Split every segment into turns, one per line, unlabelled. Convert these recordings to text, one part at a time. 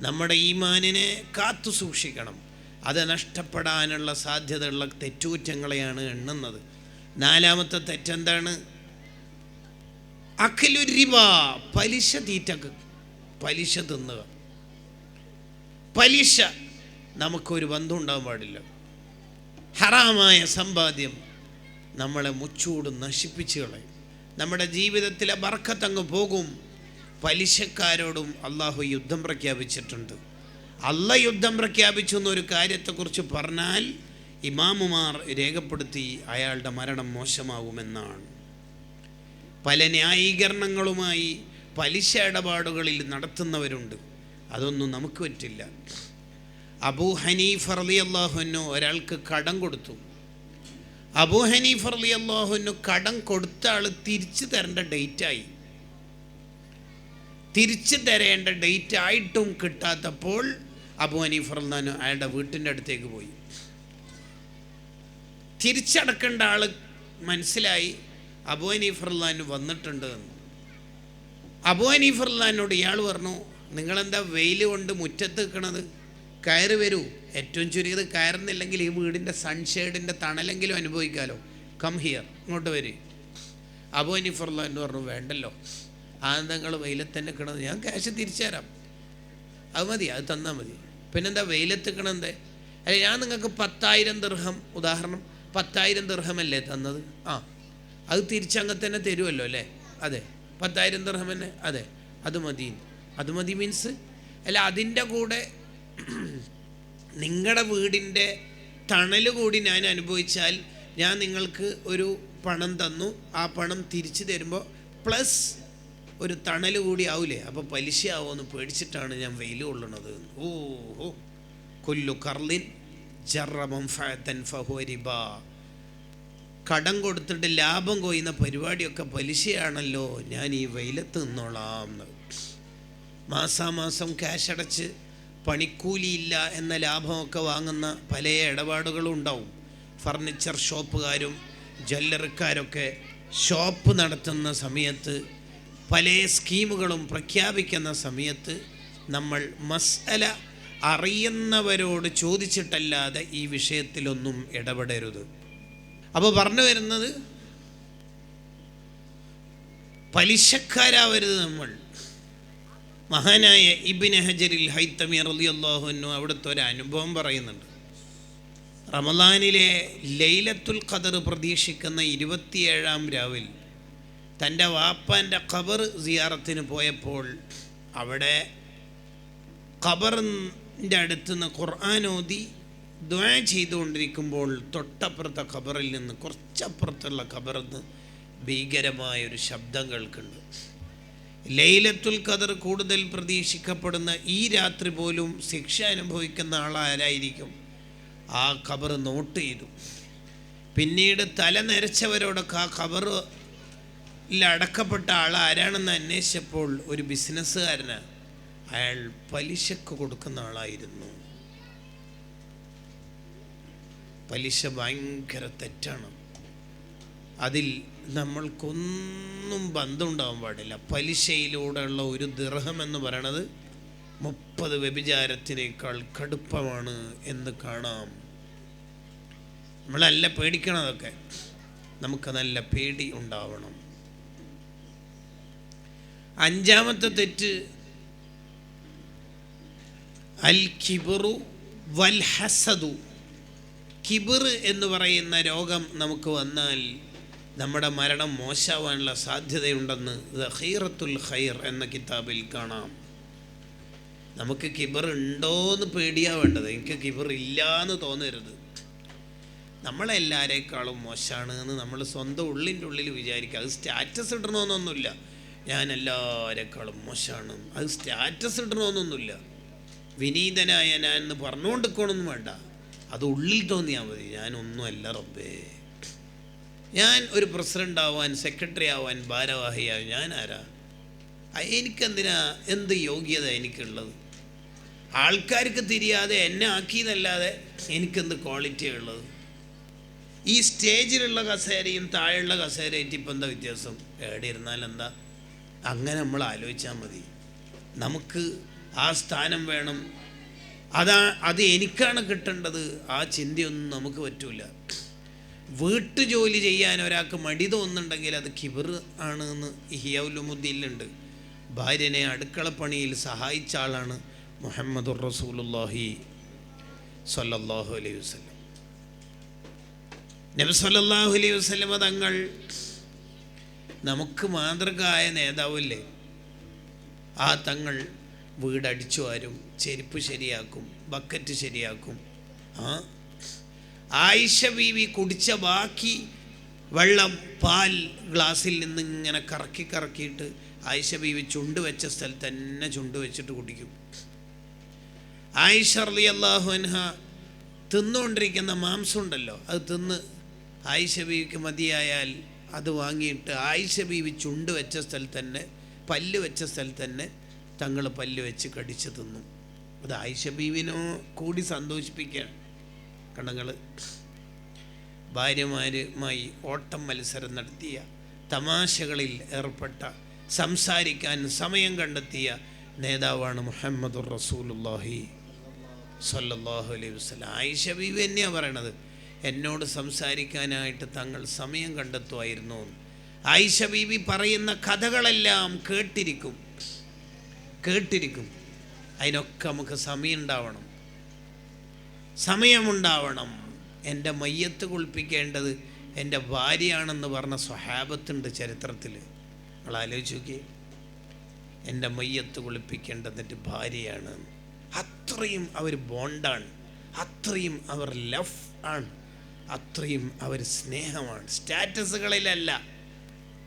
നമ്മുടെ ഈമാനിനെ കാത്തു സൂക്ഷിക്കണം. അത് നഷ്ടപ്പെടാനുള്ള സാധ്യതയുള്ള തെറ്റുകുറ്റങ്ങളെയാണ് എണ്ണുന്നത്. നാലാമത്തെ തെറ്റെന്താണ്? അഖിലുരിവ പലിശ തീറ്റക്ക് പലിശ തിന്നുക. പലിശ നമുക്കൊരു ബന്ധം ഉണ്ടാകാൻ പാടില്ല. ഹറാമായ സമ്പാദ്യം നമ്മളെ മുച്ചൂട് നശിപ്പിച്ചു കളയും. നമ്മുടെ ജീവിതത്തിലെ ബർക്കത്തങ്ങ് പോകും. പലിശക്കാരോടും അള്ളാഹു യുദ്ധം പ്രഖ്യാപിച്ചിട്ടുണ്ട്. അല്ല യുദ്ധം പ്രഖ്യാപിച്ചു എന്നൊരു കാര്യത്തെക്കുറിച്ച് പറഞ്ഞാൽ ഇമാമുമാർ രേഖപ്പെടുത്തി അയാളുടെ മരണം മോശമാകുമെന്നാണ് പല ന്യായീകരണങ്ങളുമായി പലിശ ഇടപാടുകളിൽ നടത്തുന്നവരുണ്ട്. അതൊന്നും നമുക്ക് പറ്റില്ല. അബൂ ഹനീഫ് അർലി അള്ളാഹുനു ഒരാൾക്ക് കടം കൊടുത്തു. അബൂ ഹനീഫ് അർലി അള്ളാഹുനു കടം കൊടുത്ത ആൾ തിരിച്ചു തരേണ്ട ഡേറ്റായി. തിരിച്ചു തരേണ്ട ഡേറ്റ് ആയിട്ടും കിട്ടാത്തപ്പോൾ അബു ഹനീഫ് അള്ളഹാനു അയാളുടെ വീട്ടിന്റെ അടുത്തേക്ക് പോയി. തിരിച്ചടക്കേണ്ട ആൾ മനസ്സിലായി അബു ഹനീഫ് അള്ളഹാനു വന്നിട്ടുണ്ട് എന്ന്. അബു ഹനീഫ് അള്ളഹാനോട് ഇയാൾ പറഞ്ഞു നിങ്ങളെന്താ വെയിൽ കൊണ്ട് മുറ്റത്ത് നിൽക്കണത്? കയറി വരൂ. ഏറ്റവും ചുരുങ്ങിയത് കയറുന്നില്ലെങ്കിൽ ഈ വീടിന്റെ സൺഷെയ്ഡിന്റെ തണലെങ്കിലും അനുഭവിക്കാമല്ലോ കം ഹിയർ ഇങ്ങോട്ട് വരി. അബു ഹനീഫ് അള്ളഹാൻ പറഞ്ഞു വേണ്ടല്ലോ. ആ നിങ്ങൾ വെയിലത്ത് തന്നെ കിടന്ന് ഞാൻ ക്യാഷ് തിരിച്ചു തരാം അത് മതി അത് തന്നാൽ മതി. പിന്നെന്താ വെയിലത്ത് കിണന്തേ അല്ല ഞാൻ നിങ്ങൾക്ക് പത്തായിരം ദീർഘം ഉദാഹരണം പത്തായിരം ദീർഘമല്ലേ തന്നത്? ആ അത് തിരിച്ചങ്ങ് തന്നെ തരുമല്ലോ അല്ലേ? അതെ. പത്തായിരം ദീർഘം തന്നെ? അതെ. അത് മതി. അത് മതി മീൻസ് അല്ല അതിന്റെ കൂടെ നിങ്ങളുടെ വീടിന്റെ തണൽ കൂടി ഞാൻ അനുഭവിച്ചാൽ ഞാൻ നിങ്ങൾക്ക് ഒരു പണം തന്നു. ആ പണം തിരിച്ചു തരുമ്പോൾ പ്ലസ് ഒരു തണൽ കൂടി ആവില്ലേ അപ്പോൾ പലിശ ആവുമെന്ന് പേടിച്ചിട്ടാണ് ഞാൻ വെയിൽ കൊള്ളണത്. ഓ കൊല്ലു കർലിൻ ജറമം ഫഅത്തൻ ഫഹോരിബ കടം കൊടുത്തിട്ട് ലാഭം കൊയ്യുന്ന പരിപാടിയൊക്കെ പലിശയാണല്ലോ. ഞാൻ ഈ വെയിലത്ത് നിന്നോളാം മാസാമാസം ക്യാഷ് അടച്ച് പണിക്കൂലിയില്ല എന്ന ലാഭമൊക്കെ വാങ്ങുന്ന പല ഇടപാടുകളും ഉണ്ടാവും. ഫർണിച്ചർ ഷോപ്പുകാരും ജ്വല്ലറിക്കാരൊക്കെ ഷോപ്പ് നടത്തുന്ന സമയത്ത് പല സ്കീമുകളും പ്രഖ്യാപിക്കുന്ന സമയത്ത് നമ്മൾ മസല അറിയുന്നവരോട് ചോദിച്ചിട്ടല്ലാതെ ഈ വിഷയത്തിലൊന്നും ഇടപെടരുത്. അപ്പോൾ പറഞ്ഞു വരുന്നത് പലിശക്കാരാവരുത് നമ്മൾ. മഹാനായ ഇബിൻ ഹജരിൽ ഹൈത്തമി റളിയല്ലാഹുവിനു അവിടുത്തെ ഒരു അനുഭവം പറയുന്നുണ്ട്. റമദാനിലെ ലൈലത്തുൽ ഖദർ പ്രതീക്ഷിക്കുന്ന ഇരുപത്തിയേഴാം രാവിൽ തന്റെ വാപ്പന്റെ ഖബർ സിയാറത്തിന് പോയപ്പോൾ അവിടെ ഖബറിന്റെ അടുത്തുനിന്ന് ഖുർആൻ ഓതി ദ്വാ ചെയ്തുകൊണ്ടിരിക്കുമ്പോൾ തൊട്ടപ്പുറത്തെ ഖബറിൽ നിന്ന് കുറച്ചപ്പുറത്തുള്ള ഖബറിൽ നിന്ന് ഭീകരമായൊരു ശബ്ദം കേൾക്കുന്നുണ്ട്. ലൈലത്തുൽ ഖദർ കൂടുതൽ പ്രതീക്ഷിക്കപ്പെടുന്ന ഈ രാത്രി പോലും ശിക്ഷ അനുഭവിക്കുന്ന ആളാരായിരിക്കും? ആ ഖബർ നോട്ട് ചെയ്തു. പിന്നീട് തല നരച്ചവരോടൊക്കെ ആ ഖബറിൽ അടക്കപ്പെട്ട ആൾ ആരാണെന്ന് അന്വേഷിച്ചപ്പോൾ ഒരു ബിസിനസ്സുകാരനാണ് അയാൾ പലിശക്ക് കൊടുക്കുന്ന ആളായിരുന്നു. പലിശ ഭയങ്കര തെറ്റാണ്. അതിൽ നമ്മൾക്കൊന്നും ബന്ധമുണ്ടാവാൻ പാടില്ല. പലിശയിലൂടെയുള്ള ഒരു ദൃഹം എന്ന് പറയണത് മുപ്പത് വ്യഭിചാരത്തിനേക്കാൾ കടുപ്പമാണ് എന്ന് കാണാം. നമ്മളല്ല പേടിക്കണതൊക്കെ. നമുക്ക് നല്ല പേടി ഉണ്ടാവണം. അഞ്ചാമത്തെ തെറ്റ് അൽ കിബറു വൽ ഹസദു കിബിർ എന്ന് പറയുന്ന രോഗം നമുക്ക് വന്നാൽ നമ്മുടെ മരണം മോശമാവാനുള്ള സാധ്യതയുണ്ടെന്ന് ദഹീറത്തുൽ ഖൈർ എന്ന കിതാബിൽ കാണാം. നമുക്ക് കിബർ ഉണ്ടോയെന്ന് പേടിയാ വേണ്ടത്. എനിക്ക് കിബർ ഇല്ല എന്ന് തോന്നരുത്. നമ്മളെല്ലാരേക്കാളും മോശമാണ് എന്ന് നമ്മൾ സ്വന്തം ഉള്ളിന്റെ ഉള്ളിൽ വിചാരിക്കുക. അത് സ്റ്റാറ്റസ് ഇടണമെന്നൊന്നുമില്ല. ഞാൻ എല്ലാവരെക്കാളും മോശമാണ് അത് സ്റ്റാറ്റസ് ഇടണമെന്നൊന്നുമില്ല വിനീതനായ ഞാൻ എന്ന് പറഞ്ഞുകൊണ്ടിരിക്കണമെന്നും വേണ്ട. അത് ഉള്ളിൽ തോന്നിയാൽ മതി. ഞാനൊന്നുമല്ല റബ്ബേ. ഞാൻ ഒരു പ്രസിഡന്റ് ആവാൻ സെക്രട്ടറി ആവാൻ ഭാരവാഹിയാവാൻ ഞാൻ ആരാ എനിക്കെന്തിനാ? എന്ത് യോഗ്യത എനിക്കുള്ളത്? ആൾക്കാർക്ക് തിരിയാതെ എന്നെ ആക്കിയതല്ലാതെ എനിക്കെന്ത് ക്വാളിറ്റി ഉള്ളത്? ഈ സ്റ്റേജിലുള്ള കസേരയും താഴെയുള്ള കസേരയായിട്ട് ഇപ്പം എന്താ വ്യത്യാസം? എവിടെ ഇരുന്നാൽ എന്താ അങ്ങനെ നമ്മൾ ആലോചിച്ചാൽ മതി. നമുക്ക് ആ സ്ഥാനം വേണം. അതാ അത് എനിക്കാണ് കിട്ടേണ്ടത്. ആ ചിന്തയൊന്നും നമുക്ക് പറ്റൂല. വീട്ടു ജോലി ചെയ്യാൻ ഒരാൾക്ക് മടി തോന്നുന്നുണ്ടെങ്കിൽ അത് കിബിർ ആണ് എന്ന് ഹിയൗലുമുദ്ദീലുണ്ട് ഭാര്യനെ അടുക്കള പണിയിൽ സഹായിച്ച ആളാണ് മുഹമ്മദുർ റസൂലുല്ലാഹി സല്ലല്ലാഹു അലൈഹി വസല്ലം. നബി സല്ലല്ലാഹു അലൈഹി വസല്ലം തങ്ങൾ നമുക്ക് മാതൃകയായ നേതാവല്ലേ? ആ തങ്ങൾ വീടടിച്ചു വരും ചെരുപ്പ് ശരിയാക്കും ബക്കറ്റ് ശരിയാക്കും. ആ? ആയിഷ ബീവി കുടിച്ച ബാക്കി വെള്ളം പാൽ ഗ്ലാസ്സിൽ നിന്ന് ഇങ്ങനെ കറക്കി കറക്കിയിട്ട് ആയിഷ ബീവി ചുണ്ട് വെച്ച സ്ഥലത്ത് തന്നെ ചുണ്ട് വെച്ചിട്ട് കുടിക്കും. ആയിഷ അലി അള്ളാഹു അൻഹ തിന്നുകൊണ്ടിരിക്കുന്ന മാംസം ഉണ്ടല്ലോ അത് തിന്ന് ആയിഷ ബീവിക്ക് മതിയായാൽ അത് വാങ്ങിയിട്ട് ആയിഷ ബീവി ചുണ്ട് വെച്ച സ്ഥലത്ത് തന്നെ പല്ല് വെച്ച സ്ഥലത്ത് തന്നെ തങ്ങൾ പല്ല് വെച്ച് കടിച്ച് തിന്നു. അത് ആയിഷ ബീവിനോ കൂടി സന്തോഷിപ്പിക്കുകയാണ്. കണങ്ങൾ ഭാര്യമാരുമായി ഓട്ടം മത്സരം നടത്തിയ തമാശകളിൽ ഏർപ്പെട്ട സംസാരിക്കാൻ സമയം കണ്ടെത്തിയ നേതാവാണ് മുഹമ്മദ് റസൂലുല്ലാഹി സല്ലല്ലാഹു അലൈഹി വസല്ലം. ആയിഷ ബീവി തന്നെയാണ് പറയണത്. എന്നോട് സംസാരിക്കാനായിട്ട് തങ്ങൾ സമയം കണ്ടെത്തുമായിരുന്നു. ആയിഷ ബീവി പറയുന്ന കഥകളെല്ലാം കേട്ടിരിക്കും. കേട്ടിരിക്കും. അതിനൊക്കെ നമുക്ക് സമയം ഉണ്ടാവണം സമയമുണ്ടാവണം. എന്റെ മയ്യത്ത് കുളിപ്പിക്കേണ്ടത് എന്റെ ഭാര്യയാണെന്ന് പറഞ്ഞ സ്വഹാബത്തുണ്ട് ചരിത്രത്തിൽ. നിങ്ങൾ ആലോചിച്ച് നോക്കിയേ. എന്റെ മയ്യത്ത് കുളിപ്പിക്കേണ്ടത് എന്റെ ഭാര്യയാണ്. അത്രയും അവർ ബോണ്ടാണ്. അത്രയും അവർ ലഫ് ആണ്. അത്രയും അവർ സ്നേഹമാണ്. സ്റ്റാറ്റസുകളിലല്ല.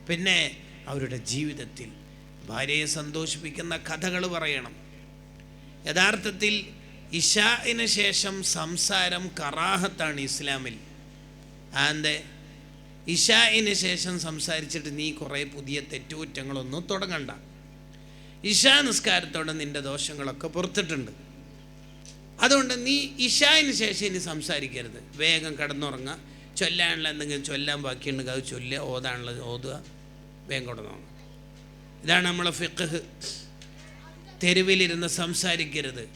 പിന്നെ അവരുടെ ജീവിതത്തിൽ ഭാര്യയെ സന്തോഷിപ്പിക്കുന്ന കഥകൾ പറയണം. യഥാർത്ഥത്തിൽ ഇഷാഇന് ശേഷം സംസാരം കറാഹത്താണ് ഇസ്ലാമിൽ. ആൻഡ് ഇഷാഇന് ശേഷം സംസാരിച്ചിട്ട് നീ കുറേ പുതിയ തെറ്റുകുറ്റങ്ങളൊന്നും തുടങ്ങണ്ട. ഇഷാ നിസ്കാരത്തോടെ നിന്റെ ദോഷങ്ങളൊക്കെ പുറത്തിട്ടുണ്ട്. അതുകൊണ്ട് നീ ഇഷായിന് ശേഷം ഇനി സംസാരിക്കരുത്. വേഗം കിടന്നുറങ്ങുക ചൊല്ലാനുള്ള എന്തെങ്കിലും ചൊല്ലാൻ ബാക്കിയുണ്ടെങ്കിൽ അത് ചൊല്ലുക ഓതാനുള്ളത് ഓതുക വേഗം കിടന്നുറങ്ങുക ഇതാണ് നമ്മളെ ഫിഖ്. തെരുവിലിരുന്ന് സംസാരിക്കരുത്.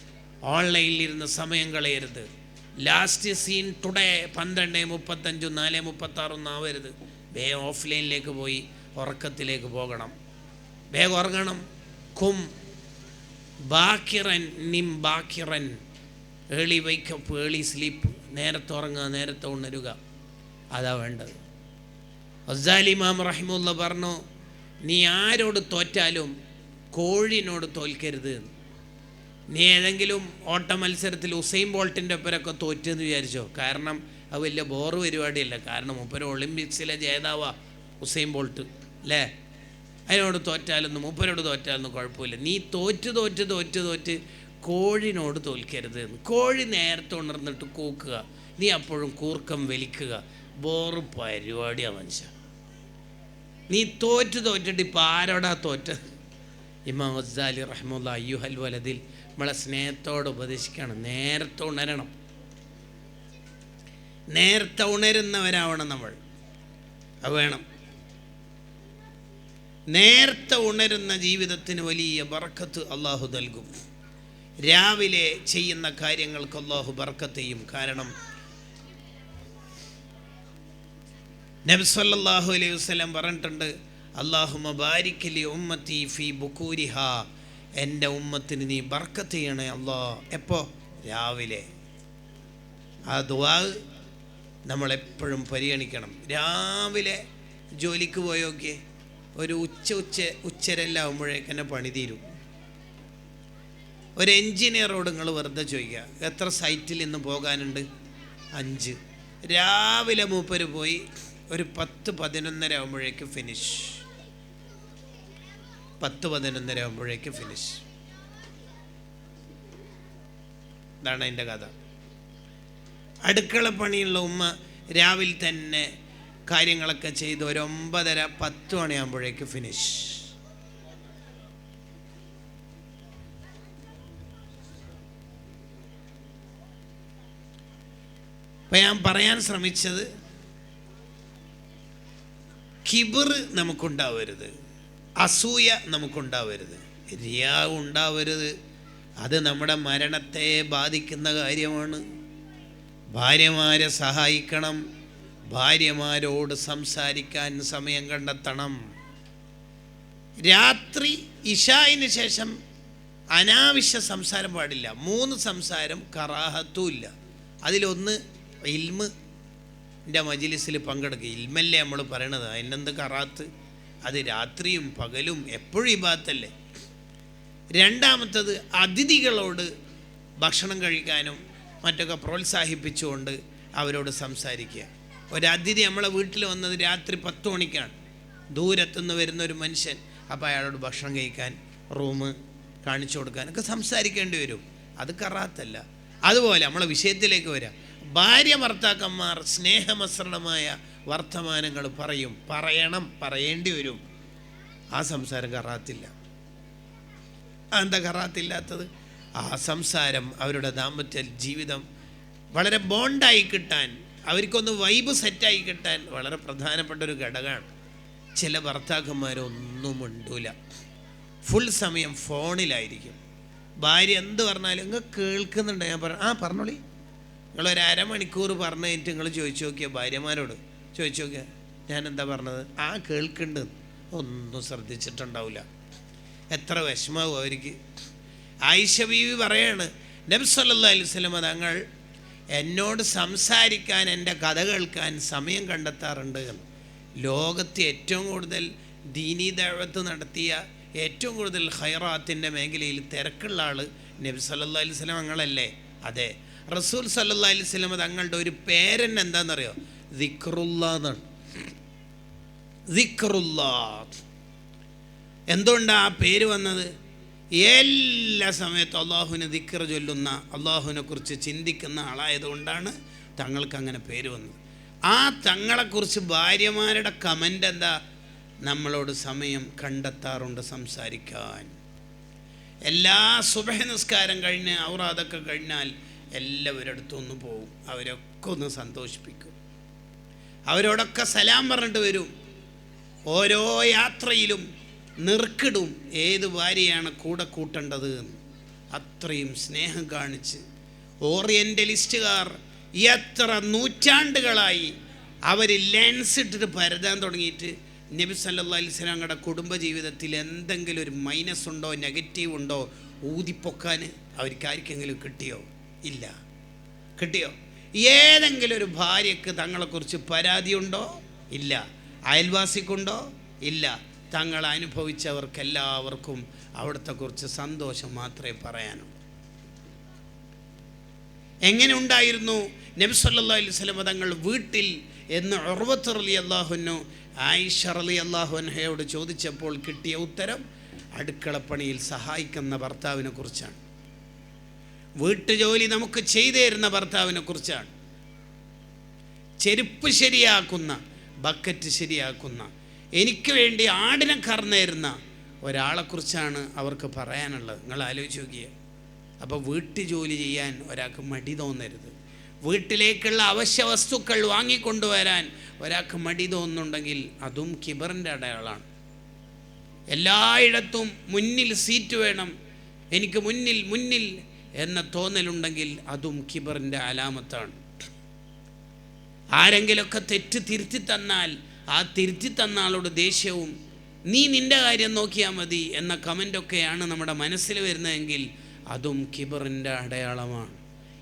ഓൺലൈനിലിരുന്ന് സമയം കളയരുത്. ലാസ്റ്റ് സീൻ ടുഡേ പന്ത്രണ്ട് മുപ്പത്തഞ്ചും നാല് മുപ്പത്താറൊന്നും ആവരുത് വേഗം ഓഫ്ലൈനിലേക്ക് പോയി ഉറക്കത്തിലേക്ക് പോകണം. വേഗം ഉറങ്ങണം. കും ബാക്കിറൻ നിം ബാക്കിറൻ. ഏളി വൈക്കപ്പ് ഏളി സ്ലീപ്പ്. നേരത്തെ ഉറങ്ങുക നേരത്തെ ഉണരുക. അതാ വേണ്ടത്. അസാലിമാം റഹിമുള്ള പറഞ്ഞു നീ ആരോട് തോറ്റാലും കോഴിനോട് തോൽക്കരുത്. നീ ഏതെങ്കിലും ഓട്ട മത്സരത്തിൽ ഉസൈൻ ബോൾട്ടിന്റെ ഒപ്പരൊക്കെ തോറ്റെന്ന് വിചാരിച്ചോ? കാരണം അത് വലിയ ബോറ് പരിപാടിയല്ല. കാരണം മുപ്പര ഒളിമ്പിക്സിലെ ജേതാവാ ഉസൈൻ ബോൾട്ട്. അല്ലേ അതിനോട് തോറ്റാലൊന്നും മുപ്പരോട് തോറ്റാലൊന്നും കുഴപ്പമില്ല. നീ തോറ്റ് തോറ്റ് തോറ്റ് തോറ്റ് കോഴിനോട് തോൽക്കരുത്. കോഴി നേരത്തെ ഉണർന്നിട്ട് കൂക്കുക. നീ അപ്പോഴും കൂർക്കം വലിക്കുക. ബോറ് പരിപാടിയാണ് മനുഷ്യ നീ തോറ്റ് തോറ്റിട്ട് ഇപ്പം ആരോടാ തോറ്റ്? ഇമാം ഗസാലി റഹ്മുല്ല അയ്യുഹൽ വലതിൽ നമ്മളെ സ്നേഹത്തോടെ ഉപദേശിക്കണം നേരത്തെ ഉണരണം. നേരത്തെ ഉണരുന്നവരാവണം നമ്മൾ. അത് വേണം. നേരത്തെ ഉണരുന്ന ജീവിതത്തിന് വലിയ ബർക്കത്ത് അള്ളാഹു നൽകും. രാവിലെ ചെയ്യുന്ന കാര്യങ്ങൾക്ക് അള്ളാഹു ബർക്കത്ത് ചെയ്യും കാരണം നബ്സല്ലാഹു അലൈഹി വസ്ലം പറഞ്ഞിട്ടുണ്ട് അള്ളാഹു മബാരിക്കലി ഉമ്മത്തി ഫി ബുക്കൂരിഹ എന്റെ ഉമ്മത്തിന് നീ ബർക്കത്ത് ചെയ്യണേ അള്ളാ എപ്പോ? രാവിലെ. ആ ദുവാ നമ്മളെപ്പോഴും പരിഗണിക്കണം. രാവിലെ ജോലിക്ക് പോയൊക്കെ ഒരു ഉച്ച ഉച്ച ഉച്ചരെല്ലാം ആകുമ്പോഴേക്കന്നെ പണി തീരും. ഒരു എൻജിനീയറോട് നിങ്ങൾ വെറുതെ ചോദിക്കുക എത്ര സൈറ്റിൽ ഇന്ന് പോകാനുണ്ട്? അഞ്ച്. രാവിലെ മൂപ്പര് പോയി ഒരു പത്ത് പതിനൊന്നര ആകുമ്പോഴേക്ക് ഫിനിഷ് പത്ത് പതിനൊന്നര ആകുമ്പോഴേക്ക് ഫിനിഷ് ഇതാണ് അതിന്റെ കഥ. അടുക്കള പണിയുള്ള ഉമ്മ രാവിലെ തന്നെ കാര്യങ്ങളൊക്കെ ചെയ്ത് ഒരു ഒമ്പതര പത്ത് മണിയാകുമ്പോഴേക്ക് ഫിനിഷ് അപ്പം ഞാൻ പറയാൻ ശ്രമിച്ചത് കിബിർ നമുക്കുണ്ടാവരുത് അസൂയ നമുക്കുണ്ടാവരുത് റിയാ ഉണ്ടാവരുത്. അത് നമ്മുടെ മരണത്തെ ബാധിക്കുന്ന കാര്യമാണ്. ഭാര്യമാരെ സഹായിക്കണം ഭാര്യമാരോട് സംസാരിക്കാൻ സമയം കണ്ടെത്തണം. രാത്രി ഇഷായിന് ശേഷം അനാവശ്യ സംസാരം പാടില്ല. മൂന്ന് സംസാരം കറാഹത്തും ഇല്ല. അതിലൊന്ന് ഇൽമ് എന്റെ മജിലിസിൽ പങ്കെടുക്കുക. ഇൽമല്ലേ നമ്മൾ പറയണത്. അതിനെന്ത് കറാത്ത്? അത് രാത്രിയും പകലും എപ്പോഴും ഇബാത്തല്ലേ രണ്ടാമത്തത് അതിഥികളോട് ഭക്ഷണം കഴിക്കാനും മറ്റൊക്കെ പ്രോത്സാഹിപ്പിച്ചുകൊണ്ട് അവരോട് സംസാരിക്കുക. ഒരതിഥി നമ്മളെ വീട്ടിൽ വന്നത് രാത്രി പത്ത് മണിക്കാണ്. ദൂരത്തുനിന്ന് വരുന്ന ഒരു മനുഷ്യൻ അപ്പോൾ അയാളോട് ഭക്ഷണം കഴിക്കാൻ റൂം കാണിച്ചു കൊടുക്കാനൊക്കെ സംസാരിക്കേണ്ടി വരും. അത് കറാത്തല്ല. അതുപോലെ നമ്മളെ വിഷയത്തിലേക്ക് വരാം. ഭാര്യ ഭർത്താക്കന്മാർ സ്നേഹമസൃണമായ വർത്തമാനങ്ങൾ പറയും. പറയണം പറയേണ്ടി വരും. ആ സംസാരം കറാത്തില്ല. എന്താ കറാത്തില്ലാത്തത്? ആ സംസാരം അവരുടെ ദാമ്പത്യ ജീവിതം വളരെ ബോണ്ടായി കിട്ടാൻ അവർക്കൊന്ന് വൈബ് സെറ്റായി കിട്ടാൻ വളരെ പ്രധാനപ്പെട്ട ഒരു ഘടകമാണ്. ചില ഭർത്താക്കന്മാരൊന്നും ഉണ്ടൂല ഫുൾ സമയം ഫോണിലായിരിക്കും. ഭാര്യ എന്ത് പറഞ്ഞാലും നിങ്ങൾ കേൾക്കുന്നുണ്ട്. ഞാൻ പറ ആ പറഞ്ഞോളി. നിങ്ങൾ ഒരു അരമണിക്കൂർ പറഞ്ഞു കഴിഞ്ഞിട്ട് നിങ്ങൾ ചോദിച്ചു നോക്കിയ? ഭാര്യമാരോട് ചോദിച്ചു നോക്കിയ? ഞാൻ എന്താ പറഞ്ഞത്? ആ കേൾക്കുന്നുണ്ട് ഒന്നും ശ്രദ്ധിച്ചിട്ടുണ്ടാവില്ല എത്ര വിഷമാവും അവർക്ക്. ആയിഷ ബീവി പറയാണ് നബ്സല്ലാ അലൈഹി സ്വലമ തങ്ങൾ എന്നോട് സംസാരിക്കാൻ എന്റെ കഥ കേൾക്കാൻ സമയം കണ്ടെത്താറുണ്ട്. ലോകത്ത് ഏറ്റവും കൂടുതൽ ദീനീ ദഴവത്ത് നടത്തിയ ഏറ്റവും കൂടുതൽ ഹൈറാത്തിന്റെ മേഖലയിൽ തിരക്കുള്ള ആൾ നബി സല്ലാ അലൈഹി സ്വലം തങ്ങളല്ലേ? അതെ. റസൂൽ സല്ലാ അലൈഹി സ്വലമ തങ്ങളുടെ ഒരു പേരൻ എന്താണെന്നറിയോ ദിക്റുല്ല എന്നാണ്. എന്തുകൊണ്ടാണ് ആ പേര് വന്നത്? എല്ലാ സമയത്തും അള്ളാഹുവിനെ ദിക്കർ ചൊല്ലുന്ന അള്ളാഹുവിനെ കുറിച്ച് ചിന്തിക്കുന്ന ആളായതുകൊണ്ടാണ് തങ്ങൾക്ക് അങ്ങനെ പേര് വന്നത്. ആ തങ്ങളെക്കുറിച്ച് ഭാര്യമാരുടെ കമന്റ് എന്താ? നമ്മളോട് സമയം കണ്ടെത്താറുണ്ട് സംസാരിക്കാൻ. എല്ലാ സുബഹ നിസ്കാരം കഴിഞ്ഞ് ഔറാദൊക്കെ കഴിഞ്ഞാൽ എല്ലാവരുടെ അടുത്തും ഒന്ന് പോകും അവരൊക്കെ ഒന്ന് സന്തോഷിപ്പിക്കും. അവരോടൊക്കെ സലാം പറഞ്ഞിട്ട് വരും. ഓരോ യാത്രയിലും നിർക്കിടും ഏത് ഭാര്യയാണ് കൂടെ കൂട്ടേണ്ടത് എന്ന്. അത്രയും സ്നേഹം കാണിച്ച് ഓറിയന്റലിസ്റ്റുകാർ എത്ര നൂറ്റാണ്ടുകളായി അവർ ലെൻസ് ഇട്ടിട്ട് പരതാൻ തുടങ്ങിയിട്ട് നബി സല്ലാ അലിസ്ലാങ്ങളുടെ കുടുംബജീവിതത്തിൽ എന്തെങ്കിലും ഒരു മൈനസ് ഉണ്ടോ നെഗറ്റീവ് ഉണ്ടോ ഊതിപ്പൊക്കാൻ അവർക്ക് ആർക്കെങ്കിലും കിട്ടിയോ? ഇല്ല. കിട്ടിയോ? ഏതെങ്കിലും ഒരു ഭാര്യക്ക് തങ്ങളെക്കുറിച്ച് പരാതിയുണ്ടോ? ഇല്ല. അയൽവാസിക്കുണ്ടോ? ഇല്ല. തങ്ങൾ അനുഭവിച്ചവർക്കെല്ലാവർക്കും അവിടുത്തെ കുറിച്ച് സന്തോഷം മാത്രമേ പറയാനുള്ളൂ എങ്ങനെ ഉണ്ടായിരുന്നു? നബ്സല്ലാ അലൈഹി തങ്ങൾ വീട്ടിൽ എന്ന് ഉറവത്ത് അലി അള്ളാഹുനു ആയിഷ അലി അള്ളാഹുനഹയോട് ചോദിച്ചപ്പോൾ കിട്ടിയ ഉത്തരം അടുക്കളപ്പണിയിൽ സഹായിക്കുന്ന ഭർത്താവിനെ കുറിച്ചാണ്. വീട്ടുജോലി നമുക്ക് ചെയ്തു തരുന്ന ഭർത്താവിനെ കുറിച്ചാണ്. ചെരുപ്പ് ശരിയാക്കുന്ന ബക്കറ്റ് ശരിയാക്കുന്ന എനിക്ക് വേണ്ടി ആടിനെ കറന്നേരുന്ന ഒരാളെക്കുറിച്ചാണ് അവർക്ക് പറയാനുള്ളത്. നിങ്ങൾ ആലോചിച്ച് നോക്കിയേ. അപ്പോൾ വീട്ടു ജോലി ചെയ്യാൻ ഒരാൾക്ക് മടി തോന്നരുത്. വീട്ടിലേക്കുള്ള അവശ്യ വസ്തുക്കൾ വാങ്ങിക്കൊണ്ടുവരാൻ ഒരാൾക്ക് മടി തോന്നുന്നുണ്ടെങ്കിൽ അതും കിബറിന്റെ അടയാളാണ് എല്ലായിടത്തും മുന്നിൽ സീറ്റ് വേണം. എനിക്ക് മുന്നിൽ മുന്നിൽ എന്ന തോന്നലുണ്ടെങ്കിൽ അതും കിബറിന്റെ അലാമത്താണ്. ആരെങ്കിലൊക്കെ തെറ്റ് തിരുത്തി തന്നാൽ ആ തിരുത്തി തന്ന ആളോട് ദേഷ്യവും നീ നിന്റെ കാര്യം നോക്കിയാൽ മതി എന്ന കമന്റൊക്കെയാണ് നമ്മുടെ മനസ്സിൽ വരുന്നതെങ്കിൽ അതും കിബറിന്റെ അടയാളമാണ്.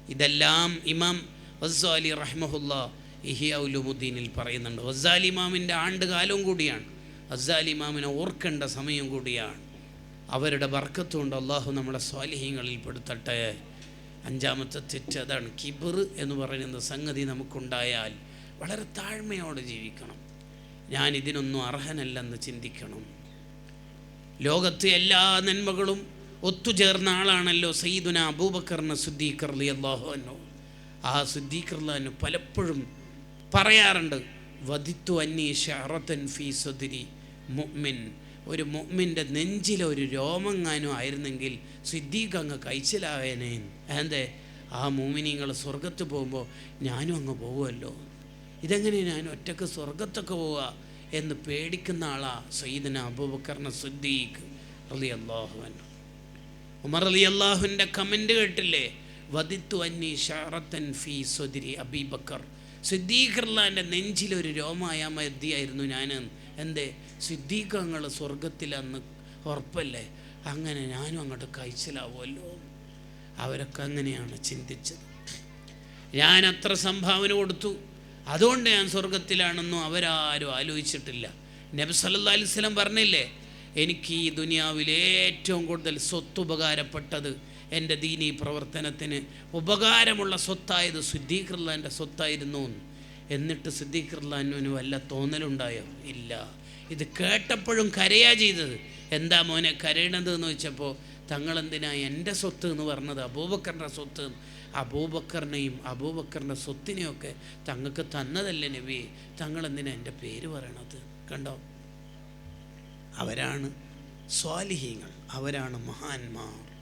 ഇതെല്ലാം ഇമാം വസ്സാലി റഹ്മഹുല്ല ഇഹിയൗലുമുദ്ദീനിൽ പറയുന്നുണ്ട്. വസ്സാലി ഇമാമിന്റെ ആണ്ടുകാലവും കൂടിയാണ്. വസ്സാലി ഇമാമിനെ ഓർക്കേണ്ട സമയം കൂടിയാണ്. അവരുടെ വർക്കത്തുകൊണ്ട് അള്ളാഹു നമ്മളെ സ്വാലിഹ്യങ്ങളിൽ പെടുത്തട്ടെ. അഞ്ചാമത്തെ തെറ്റ് അതാണ് കിബർ എന്ന് പറയുന്ന സംഗതി നമുക്കുണ്ടായാൽ വളരെ താഴ്മയോടെ ജീവിക്കണം. ഞാൻ ഇതിനൊന്നും അർഹനല്ലെന്ന് ചിന്തിക്കണം. ലോകത്ത് എല്ലാ നന്മകളും ഒത്തുചേർന്ന ആളാണല്ലോ സയ്യിദുന അബൂബക്കറിന് സുദ്ദീഖർ അള്ളാഹു എന്നോ ആ സുദ്ദീഖർലാനു പലപ്പോഴും പറയാറുണ്ട് വധിത്തു അന്നി ഷറത്തൻ ഫീ സുദിരി മുഅ്മിൻ. ഒരു മൊമ്മിന്റെ നെഞ്ചിലെ ഒരു രോമങ്ങാനും ആയിരുന്നെങ്കിൽ സിദ്ദീഖ് അങ്ങ് കഴിച്ചിലാവേനേ എന്തേ? ആ മൂമിനിങ്ങൾ സ്വർഗത്ത് പോകുമ്പോൾ ഞാനും അങ്ങ് പോകുമല്ലോ ഇതെങ്ങനെ ഞാൻ ഒറ്റയ്ക്ക് സ്വർഗത്തൊക്കെ പോവുക എന്ന് പേടിക്കുന്ന ആളാ സയ്യിദിന അബൂബക്കറിന് സിദ്ദീഖ്. അലി അള്ളാഹുവൻ ഉമർ അലി അള്ളാഹുവിന്റെ കമന്റ് കേട്ടില്ലേ? വദിത്തു അന്നി ഷാറത്തൻ ഫി സ്വദിരി അബീബക്കർ. സിദ്ദീഖർലാന്റെ നെഞ്ചിലൊരു രോമായ മതിയായിരുന്നു ഞാൻ എന്തേ? സിദ്ധീകങ്ങൾ സ്വർഗത്തിൽ അന്ന് ഉറപ്പല്ലേ? അങ്ങനെ ഞാനും അങ്ങോട്ട് കഴിച്ചിലാവുമല്ലോ. അവരൊക്കെ അങ്ങനെയാണ് ചിന്തിച്ചത്. ഞാൻ അത്ര സംഭാവന കൊടുത്തു. അതുകൊണ്ട് ഞാൻ സ്വർഗത്തിലാണെന്നും അവരാരും ആലോചിച്ചിട്ടില്ല. നബി സല്ലല്ലാഹു അലൈഹി വസല്ലം പറഞ്ഞില്ലേ? എനിക്ക് ഈ ദുനിയാവിൽ ഏറ്റവും കൂടുതൽ സ്വത്ത് ഉപകാരപ്പെട്ടത് എന്റെ ദീനീ പ്രവർത്തനത്തിന് ഉപകാരമുള്ള സ്വത്തായത് സിദ്ദീഖർലാന്റെ സ്വത്തായിരുന്നു എന്ന്. എന്നിട്ട് സിദ്ദീഖർലാനുവിന് വല്ല തോന്നലുണ്ടായോ? ഇല്ല. ഇത് കേട്ടപ്പോഴും കരയാ ചെയ്തത്. എന്താ മോനെ കരയണത് എന്ന് വെച്ചപ്പോൾ തങ്ങളെന്തിനാ എന്റെ സ്വത്ത് എന്ന് പറഞ്ഞത്? അബൂബക്കറിന്റെ സ്വത്ത്. അബൂബക്കറിനെയും അബൂബക്കറിന്റെ സ്വത്തിനെയൊക്കെ തങ്ങൾക്ക് തന്നതല്ലേ നബി? തങ്ങളെന്തിനാ എന്റെ പേര് പറയണത്? കണ്ടോ? അവരാണ് സ്വാലിഹീങ്ങൾ. അവരാണ് മഹാന്മാർ.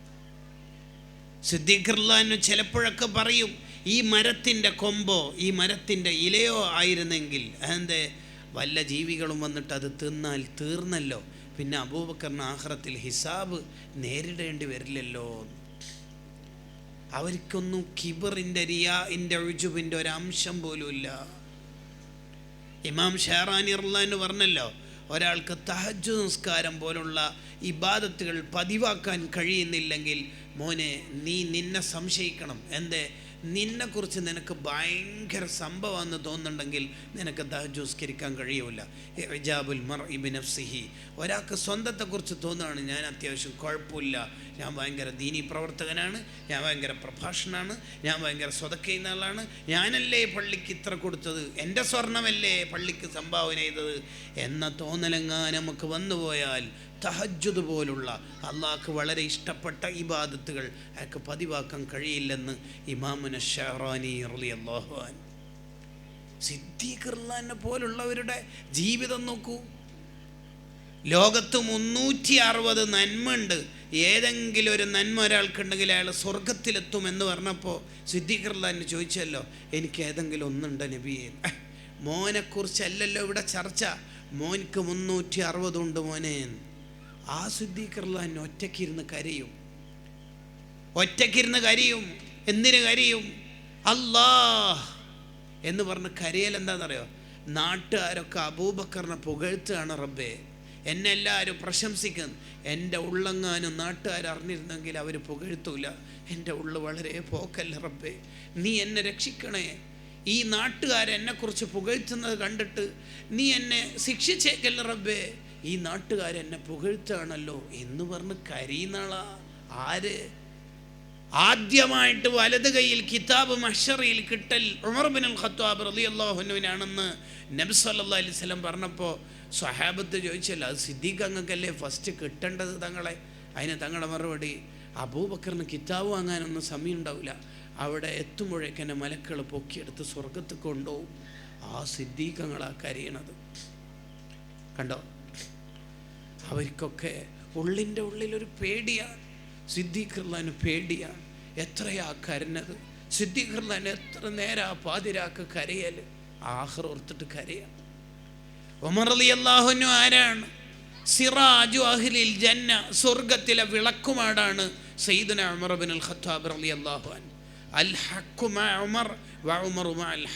സിദ്ദീഖർലാനു ചിലപ്പോഴൊക്കെ പറയും ഈ മരത്തിന്റെ കൊമ്പോ ഈ മരത്തിന്റെ ഇലയോ ആയിരുന്നെങ്കിൽ അതെന്തെ വല്ല ജീവികളും വന്നിട്ട് അത് തിന്നാൽ തീർന്നല്ലോ. പിന്നെ അബൂബക്കറിന് ആഹ്റത്തിൽ ഹിസാബ് നേരിടേണ്ടി വരില്ലല്ലോ. അവർക്കൊന്നും കിബറിന്റെ റിയാഇന്റെ ഒഴുജുബിന്റെ ഒരംശം പോലും ഇല്ല ഇമാം ഷെഹറാനി എന്ന് പറഞ്ഞല്ലോ ഒരാൾക്ക് തഹജ് നിസ്കാരം പോലുള്ള ഇബാദത്തുകൾ പതിവാക്കാൻ കഴിയുന്നില്ലെങ്കിൽ മോനെ നീ നിന്നെ സംശയിക്കണം. എന്തേ? നിന്നെക്കുറിച്ച് നിനക്ക് ഭയങ്കര സംഭവമാണെന്ന് തോന്നുന്നുണ്ടെങ്കിൽ നിനക്ക് ദഹജൂസ്കരിക്കാൻ കഴിയൂല. ഇജാബുൽ മർ ഇബിനഫ്സിഹി ഒരാൾക്ക് സ്വന്തത്തെക്കുറിച്ച് തോന്നുകയാണ് ഞാൻ അത്യാവശ്യം കുഴപ്പമില്ല. ഞാൻ ഭയങ്കര ദീനി പ്രവർത്തകനാണ്. ഞാൻ ഭയങ്കര പ്രഭാഷണമാണ് ഞാൻ ഭയങ്കര സ്വതക്ക ചെയ്യുന്ന ആളാണ്. ഞാനല്ലേ പള്ളിക്ക് ഇത്ര കൊടുത്തത്? എന്റെ സ്വർണമല്ലേ പള്ളിക്ക് സംഭാവന ചെയ്തത്? എന്ന തോന്നലെങ്ങാൻ നമുക്ക് വന്നുപോയാൽ തഹജ്ജുദ് പോലുള്ള അള്ളാഹ്ക്ക് വളരെ ഇഷ്ടപ്പെട്ട ഇബാദത്തുകൾ അയാൾക്ക് പതിവാക്കാൻ കഴിയില്ലെന്ന് ഇമാമുന ഷഹറാനി റലി അള്ളാഹുവാൻ സിദ്ദീഖർലാനെ പോലുള്ളവരുടെ ജീവിതം നോക്കൂ. ലോകത്ത് മുന്നൂറ്റി അറുപത് നന്മ ഉണ്ട് ഏതെങ്കിലും ഒരു നന്മ ഒരാൾക്കുണ്ടെങ്കിൽ അയാൾ സ്വർഗത്തിലെത്തും എന്ന് പറഞ്ഞപ്പോൾ സിദ്ദീഖർലാന് ചോദിച്ചല്ലോ എനിക്ക് ഏതെങ്കിലും ഒന്നുണ്ട് നബിയെ? മോനെക്കുറിച്ചല്ലല്ലോ ഇവിടെ ചർച്ച. മോൻക്ക് മുന്നൂറ്റി അറുപതുണ്ട് മോനെ. ആ സിദ്ദീഖർലാൻ ഒറ്റയ്ക്കിരുന്ന് കരയും. ഒറ്റയ്ക്കിരുന്ന് കരയും. എന്തിനു കരയും? അല്ലാ എന്ന് പറഞ്ഞ് കരയൽ എന്താണെന്നറിയോ? നാട്ടുകാരൊക്കെ അബൂബക്കറിനെ പുകഴ്ത്തുകയാണ് റബ്ബേ. എന്നെ എല്ലാവരും പ്രശംസിക്കുന്നു എന്റെ ഉള്ളങ്ങാനും നാട്ടുകാർ അറിഞ്ഞിരുന്നെങ്കിൽ അവർ പുകഴ്ത്തൂല. എന്റെ ഉള്ളു വളരെ പോക്കല്ല റബ്ബേ. നീ എന്നെ രക്ഷിക്കണേ. ഈ നാട്ടുകാരെന്നെക്കുറിച്ച് പുകഴ്ത്തുന്നത് കണ്ടിട്ട് നീ എന്നെ ശിക്ഷിച്ചേക്കല്ല റബ്ബേ. ഈ നാട്ടുകാർ എന്നെ പുകഴ്ത്താണല്ലോ എന്ന് പറഞ്ഞ് കരീന്നാളാ ആര്? ആദ്യമായിട്ട് വലത് കൈയിൽ കിതാബ് മഷറിയിൽ കിട്ടൽ ഉമർ ഖത്താബ് റളിയല്ലാഹുവിനാണെന്ന് നബി സല്ലല്ലാഹു അലൈഹി സ്വലം പറഞ്ഞപ്പോൾ സ്വഹാബത്ത് ചോദിച്ചല്ലോ അത് സിദ്ദീഖ് അങ്ങക്കല്ലേ ഫസ്റ്റ് കിട്ടേണ്ടത് തങ്ങളെ? അതിന് തങ്ങളുടെ മറുപടി അബൂബക്കറിന് കിതാബ് വാങ്ങാനൊന്നും സമയം ഉണ്ടാവില്ല അവിടെ എത്തുമ്പോഴേക്കെന്നെ മലക്കൾ പൊക്കിയെടുത്ത് സ്വർഗത്ത് കൊണ്ടുപോകും. ആ സിദ്ദീഖങ്ങളാ കരയണത്. കണ്ടോ? അവർക്കൊക്കെ ഉള്ളിന്റെ ഉള്ളിലൊരു പേടിയാണ്. സിദ്ദീഖർലാന് പേടിയാണ്. എത്രയാ കരഞ്ഞത്? സിദ്ദീഖർലാൻ എത്ര നേരാ പാതിരാക്ക് കരയൽ ആഹ്റ ഓർത്തിട്ട് കരയാ. ഉമർ അലി അള്ളാഹുനു ആരാണ്? സിറാജു അഹ്ലിൽ ജന്ന സ്വർഗത്തിലെ വിളക്കുമാടാണ് സയ്യിദുന ഉമർ ബിൻ അൽ ഖത്താബ് അലി അള്ളാഹുൻ അൽ ഹക്കു ഉമർ വ ഉമറു മാ അൽ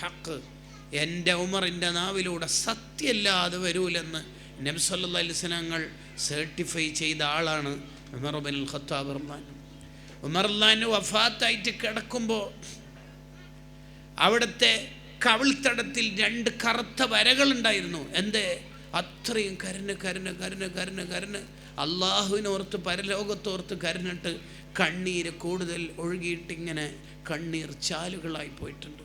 എന്റെ ഉമറിന്റെ നാവിലൂടെ സത്യമല്ലാതെ വരൂലെന്ന് നബ്സല്ലാ അലിസ്ലാങ്ങൾ സർട്ടിഫൈ ചെയ്ത ആളാണ് ഉമർ ഖത്താബ് റഹ്മാൻ ഉമർ അള്ളാൻ വഫാത്തായിട്ട് കിടക്കുമ്പോൾ അവിടുത്തെ കവിൾത്തടത്തിൽ രണ്ട് കറുത്ത വരകളുണ്ടായിരുന്നു എന്റെ അത്രയും കരുന്ന് കരുന്ന് കരുന്ന് കരുന്ന് കരുന്ന് അള്ളാഹുവിനോർത്ത് പരലോകത്തോർത്ത് കരുന്നിട്ട് കണ്ണീര് കൂടുതൽ ഒഴുകിയിട്ടിങ്ങനെ കണ്ണീർ ചാലുകളായി പോയിട്ടുണ്ട്.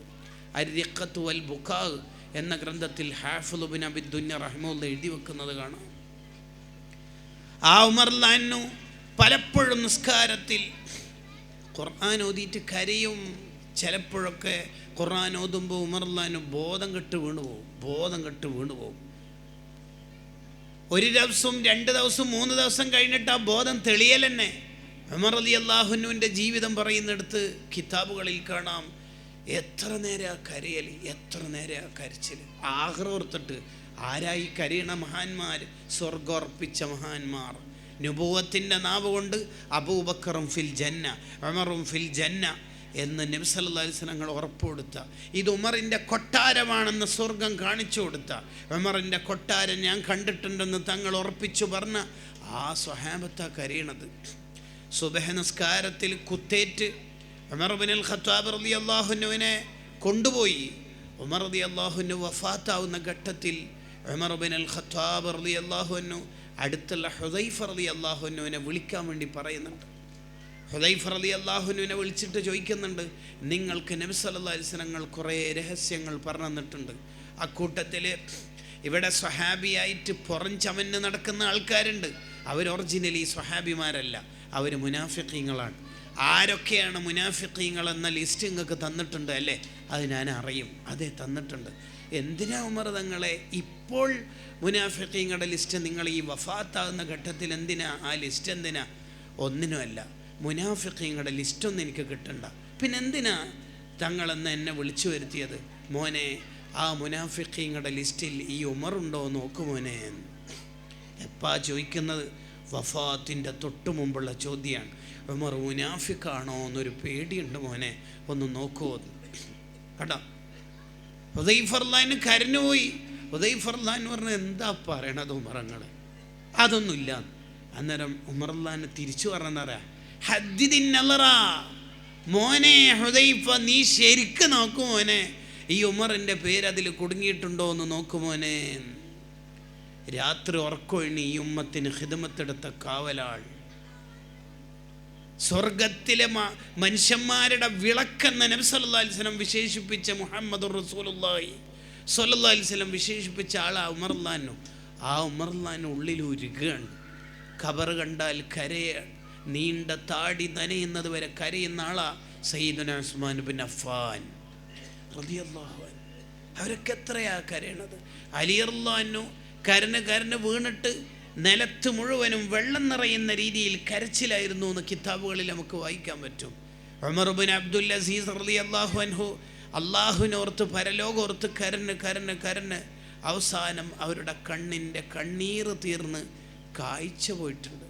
അരിക്കത്ത് വൽ ബുക്കാവ് എന്ന ഗ്രന്ഥത്തിൽ ഹാഫുലുബിൻ അബിദുന്യ റഹ്മുല്ല എഴുതി വെക്കുന്നത് കാണാം. ആ ഉമർ ഉമർലാനു പലപ്പോഴും നിസ്കാരത്തിൽ ഖുർആൻ ഓതിയിട്ട് കരയും. ചിലപ്പോഴൊക്കെ ഖുർആൻ ഓതുമ്പോൾ ഉമർലാനു ബോധം കെട്ട് വീണു പോകും ബോധം കെട്ട് വീണു പോകും ഒരു ദിവസവും രണ്ട് ദിവസവും മൂന്ന് ദിവസം കഴിഞ്ഞിട്ട് ആ ബോധം തെളിയൽ തന്നെ. ഉമർ അലി അള്ളാഹുനുവിന്റെ ജീവിതം പറയുന്നിടത്ത് കിതാബുകളിൽ കാണാം. എത്ര നേരം ആ കരയൽ എത്ര നേരം ആ കരച്ചിൽ ആഹ്റോർത്തിട്ട് ആരായി കരയണ മഹാന്മാർ സ്വർഗോർപ്പിച്ച മഹാന്മാർ? നുപൂവത്തിന്റെ നാവ് കൊണ്ട് അബൂബക്കറും ഫിൽ ജന്ന ഉമറും ഫിൽ ജന്ന എന്ന് നബി സല്ലല്ലാഹു അലൈഹി വസല്ലം ഉറപ്പ് കൊടുത്ത. ഇത് ഉമറിന്റെ കൊട്ടാരമാണെന്ന് സ്വർഗം കാണിച്ചു കൊടുത്ത. ഉമറിന്റെ കൊട്ടാരം ഞാൻ കണ്ടിട്ടുണ്ടെന്ന് തങ്ങൾ ഉറപ്പിച്ചു പറഞ്ഞ ആ സ്വഹാബത്ത കരയണത് സുബഹ നിസ്കാരത്തിൽ കുത്തേറ്റ് ഉമർ ബിൻ ഖത്താബ് റളി അള്ളാഹുനുവിനെ കൊണ്ടുപോയി. ഉമർ റളി അള്ളാഹുനു വഫാത്താവുന്ന ഘട്ടത്തിൽ ഉമർ ബിൻ അൽ ഖത്താബ് റളി അള്ളാഹുനു അടുത്തുള്ള ഹുദൈഫ റളി അള്ളാഹുനുവിനെ വിളിക്കാൻ വേണ്ടി പറയുന്നുണ്ട്. ഹുദൈഫ റളി അള്ളാഹുനുവിനെ വിളിച്ചിട്ട് ചോദിക്കുന്നുണ്ട് നിങ്ങൾക്ക് നബി അലൈഹി വസല്ലം കുറേ രഹസ്യങ്ങൾ പറഞ്ഞു തന്നിട്ടുണ്ട് അക്കൂട്ടത്തിൽ ഇവിടെ സ്വഹാബിയായിട്ട് പുറം ചമന്ന് നടക്കുന്ന ആൾക്കാരുണ്ട്. അവർ ഒറിജിനലി സ്വഹാബിമാരല്ല. അവർ മുനാഫിക്കീങ്ങളാണ് ആരൊക്കെയാണ് മുനാഫിക്കീങ്ങൾ എന്ന ലിസ്റ്റ് നിങ്ങൾക്ക് തന്നിട്ടുണ്ട് അല്ലേ? അത് ഞാൻ അറിയും. അതെ തന്നിട്ടുണ്ട്. എന്തിനാ ഉമർ തങ്ങളെ ഇപ്പോൾ മുനാഫിക്കീങ്ങളുടെ ലിസ്റ്റ് നിങ്ങൾ ഈ വഫാത്താകുന്ന ഘട്ടത്തിൽ എന്തിനാ? ആ ലിസ്റ്റ് എന്തിനാ? ഒന്നിനുമല്ല മുനാഫിക്കീങ്ങളുടെ ലിസ്റ്റൊന്നും എനിക്ക് കിട്ടണ്ട. പിന്നെ എന്തിനാ തങ്ങളെന്ന് എന്നെ വിളിച്ചു വരുത്തിയത്? മോനെ ആ മുനാഫിക്കീങ്ങളുടെ ലിസ്റ്റിൽ ഈ ഉമറുണ്ടോ നോക്കു മോനെ. എപ്പാ ചോദിക്കുന്നത്? വഫാത്തിന്റെ തൊട്ടു മുമ്പുള്ള ചോദ്യമാണ് ഉമർ മുനാഫിക്കാണോ എന്നൊരു പേടിയുണ്ട് മോനെ. ഒന്ന് നോക്കുമോ കേട്ടോ? ഉദയ്ഫർലാന് കരഞ്ഞുപോയി ഉദയ്ഫർലാൻ പറഞ്ഞ എന്താ പറയണത് ഉമറങ്ങൾ അതൊന്നുമില്ല അന്നേരം ഉമർലാന് തിരിച്ചു പറഞ്ഞറിയാ മോനെ ഹുദൈഫ നീ ശരിക്ക് നോക്കു മോനെ. ഈ ഉമറിന്റെ പേര് അതിൽ കുടുങ്ങിയിട്ടുണ്ടോ എന്ന് നോക്കു മോനെ. രാത്രി ഉറക്കൊഴിഞ്ഞ് ഈ ഉമ്മത്തിന് ഹിദമത്തെടുത്ത കാവലാൾ സ്വർഗത്തിലെ മനുഷ്യന്മാരുടെ വിളക്കെന്ന് നബി സല്ലല്ലാഹു അലൈഹി വസല്ലം വിശേഷിപ്പിച്ച മുഹമ്മദ് അലൈഹി വസല്ലം വിശേഷിപ്പിച്ച ആളാ ഉമർലാനു. ആ ഉമർലാനു ഉള്ളിൽ ഉരുകയാണ് ഖബർ കണ്ടാൽ കരയാണ്. നീണ്ട താടി നനയുന്നത് വരെ കരയുന്ന ആളാ സയ്യിദുന ഉസ്മാൻ ബിൻ റളിയല്ലാഹു അൻഹു. അവരൊക്കെ എത്രയാ കരയണത്? അലിയർലാനു കരന് കരന് വീണിട്ട് നിലത്ത് മുഴുവനും വെള്ളം നിറയുന്ന രീതിയിൽ കരച്ചിലായിരുന്നു എന്ന് കിതാബുകളിൽ നമുക്ക് വായിക്കാൻ പറ്റും. ഉമർബിൻ അബ്ദുൽ അസീസ് റലി അള്ളാഹു അൻഹു അള്ളാഹുവിനോർത്ത് പരലോകോർത്ത് കരന് കരന് കരന് അവസാനം അവരുടെ കണ്ണിന്റെ കണ്ണീർ തീർന്ന് കാഴ്ച പോയിട്ടുണ്ട്.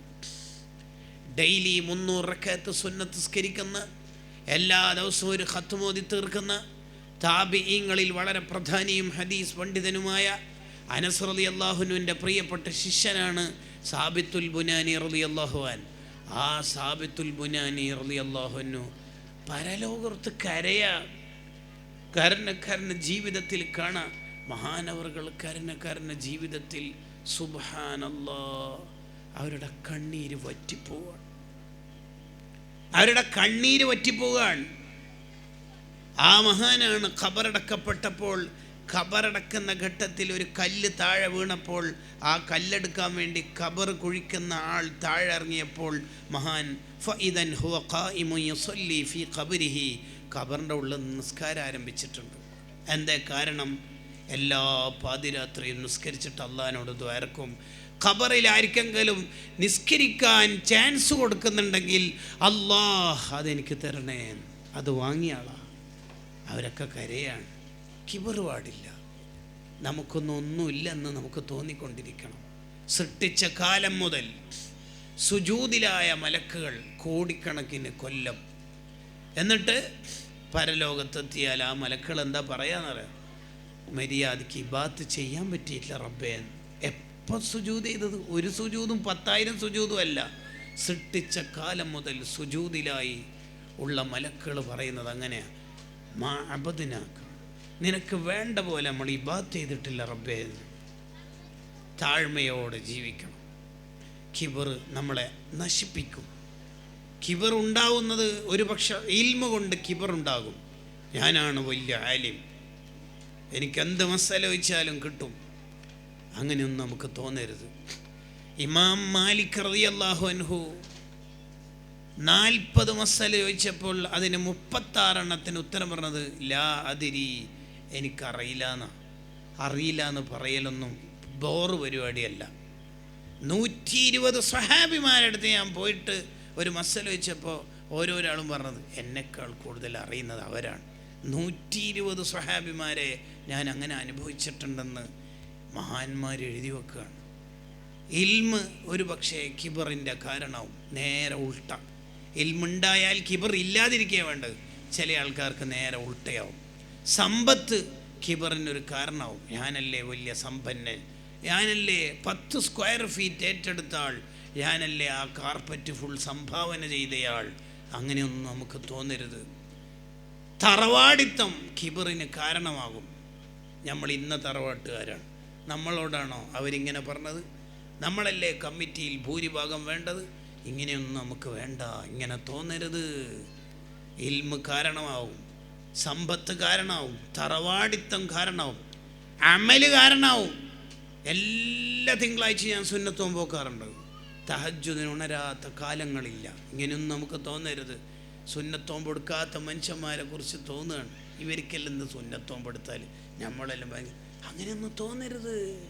ഡെയിലി മുന്നൂറ് റക്കത്ത് സുന്നത്ത് സ്കരിക്കുന്ന എല്ലാ ദിവസവും ഒരു ഹത്തുമോതി തീർക്കുന്ന താബിഈങ്ങളിൽ വളരെ പ്രധാനിയും ഹദീസ് പണ്ഡിതനുമായ അനസ് റളി അള്ളാഹുനുവിന്റെ പ്രിയപ്പെട്ട ശിഷ്യനാണ് സാബിത്തുൽ ബുനാനി റലി അള്ളാഹുവാൻ ആ സാബിത്തുൽ ബുനാനി റലി അള്ളാഹുനു പരലോകത്ത് കരയ. കരണക്കാരന്റെ ജീവിതത്തിൽ കാണാം. മഹാനവറുകൾ കരണക്കാരന്റെ ജീവിതത്തിൽ സുബാനല്ലാ അവരുടെ കണ്ണീര് വറ്റിപ്പോവാണ്. അവരുടെ കണ്ണീര് വറ്റിപ്പോവാണ്. ആ മഹാനാണ് ഖബറടക്കപ്പെട്ടപ്പോൾ ഖബറടക്കുന്ന ഘട്ടത്തിൽ ഒരു കല്ല് താഴെ വീണപ്പോൾ ആ കല്ലെടുക്കാൻ വേണ്ടി ഖബർ കുഴിക്കുന്ന ആൾ താഴെ ഇറങ്ങിയപ്പോൾ മഹാൻ ഫഇദൻ ഹുവ ഖായിമുൻ യുസല്ലി ഫി ഖബരിഹി. ഖബറിന്റെ ഉള്ളിൽ നിസ്കാരം ആരംഭിച്ചിട്ടുണ്ട്. എന്താ കാരണം? എല്ലാ പാതിരാത്രിയും നിസ്കരിച്ചിട്ട് അള്ളഹാനോട് ദ്വാരക്കും ഖബറിൽ ആർക്കെങ്കിലും നിസ്കരിക്കാൻ ചാൻസ് കൊടുക്കുന്നുണ്ടെങ്കിൽ അള്ളാഹ് അതെനിക്ക് തരണേ അത് വാങ്ങിയാളാ അവരൊക്കെ കരയാണ്. കിബർ പാടില്ല നമുക്കൊന്നും ഒന്നുമില്ലെന്ന് നമുക്ക് തോന്നിക്കൊണ്ടിരിക്കണം. സൃഷ്ടിച്ച കാലം മുതൽ സുജൂതിലായ മലക്കുകൾ കോടിക്കണക്കിന് കൊല്ലം. എന്നിട്ട് പരലോകത്തെത്തിയാൽ ആ മലക്കൾ എന്താ പറയാന്നറിയാം? മര്യാദയ്ക്ക് ഇബാത്ത് ചെയ്യാൻ പറ്റിയില്ല റബ്ബേ. എപ്പോൾ സുജൂത് ചെയ്തത്? ഒരു സുജൂതും പത്തായിരം സുജൂതും അല്ല. സൃഷ്ടിച്ച കാലം മുതൽ സുജൂതിലായി ഉള്ള മലക്കുകൾ പറയുന്നത് അങ്ങനെയാണ് മാ അബദിനാക്ക നിനക്ക് വേണ്ട പോലെ നമ്മൾ ഇബാത്ത് ചെയ്തിട്ടില്ല റബ്ബേ. താഴ്മയോടെ ജീവിക്കണം. കിബർ നമ്മളെ നശിപ്പിക്കും. കിബർ ഉണ്ടാവുന്നത് ഒരു പക്ഷെ ഇൽമ കൊണ്ട് കിബർ ഉണ്ടാകും. ഞാനാണ് വലിയ ആലിം. എനിക്ക് എന്ത് മസാല വെച്ചാലും കിട്ടും. അങ്ങനെയൊന്നും നമുക്ക് തോന്നരുത്. ഇമാം മാലിക് റളിയല്ലാഹു അൻഹു നാൽപ്പത് മസാല ചോദിച്ചപ്പോൾ അതിന് മുപ്പത്താറെണ്ണത്തിന് ഉത്തരം പറഞ്ഞത് ലാ അതിരി എനിക്കറിയില്ല എന്ന് അറിയില്ല എന്ന് പറയലൊന്നും ബോറ് പരിപാടിയല്ല. നൂറ്റി ഇരുപത് സഹാബിമാരടുത്ത് ഞാൻ പോയിട്ട് ഒരു മസല വെച്ചപ്പോൾ ഓരോരാളും പറഞ്ഞത് എന്നെക്കാൾ കൂടുതൽ അറിയുന്നത് അവരാണ്. നൂറ്റി ഇരുപത് സ്വഹാബിമാരെ ഞാൻ അങ്ങനെ അനുഭവിച്ചിട്ടുണ്ടെന്ന് മഹാന്മാർ എഴുതി വെക്കുകയാണ്. ഇൽമ് ഒരു പക്ഷേ കിബറിന്റെ കാരണവും നേരെ ഉൾട്ട. ഇൽമുണ്ടായാൽ കിബർ ഇല്ലാതിരിക്കുക വേണ്ടത്. ചില ആൾക്കാർക്ക് നേരെ ഉൾട്ടയാവും. സമ്പത്ത് കിബറിനൊരു കാരണമാവും. ഞാനല്ലേ വലിയ സമ്പന്നൻ? ഞാനല്ലേ പത്ത് സ്ക്വയർ ഫീറ്റ് ഏറ്റെടുത്ത ആൾ? ഞാനല്ലേ ആ കാർപ്പറ്റ് ഫുൾ സംഭാവന ചെയ്തയാൾ? അങ്ങനെയൊന്നും നമുക്ക് തോന്നരുത്. തറവാടിത്തം കിബറിന് കാരണമാകും. നമ്മൾ ഇന്ന തറവാട്ടുകാരാണ്. നമ്മളോടാണോ അവരിങ്ങനെ പറഞ്ഞത്? നമ്മളല്ലേ കമ്മിറ്റിയിൽ ഭൂരിഭാഗം വേണ്ടത്? ഇങ്ങനെയൊന്നും നമുക്ക് വേണ്ട. ഇങ്ങനെ തോന്നരുത്. ഇൽമ് കാരണമാവും. സമ്പത്ത് കാരണമാവും തറവാടിത്തം കാരണമാവും അമൽ കാരണമാവും. എല്ലാ തിങ്കളാഴ്ച ഞാൻ സുന്നത്തോം പോക്കാറുണ്ട് തഹജുദിന് ഉണരാത്ത കാലങ്ങളില്ല. ഇങ്ങനെയൊന്നും നമുക്ക് തോന്നരുത്. സുന്നത്വം കൊടുക്കാത്ത മനുഷ്യന്മാരെ കുറിച്ച് തോന്നുകയാണ്. ഇവർക്കെല്ലാം എന്ത് സുന്നത്തോമ്പ് എടുത്താൽ നമ്മളെല്ലാം ഭയങ്കര അങ്ങനെയൊന്നും തോന്നരുത്.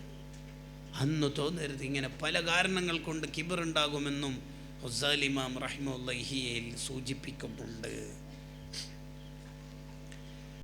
അന്ന് തോന്നരുത്. ഇങ്ങനെ പല കാരണങ്ങൾ കൊണ്ട് കിബറുണ്ടാകുമെന്നും ഹുസാലിമാം റഹിമുല്ലഹിയയിൽ സൂചിപ്പിക്കുന്നുണ്ട്.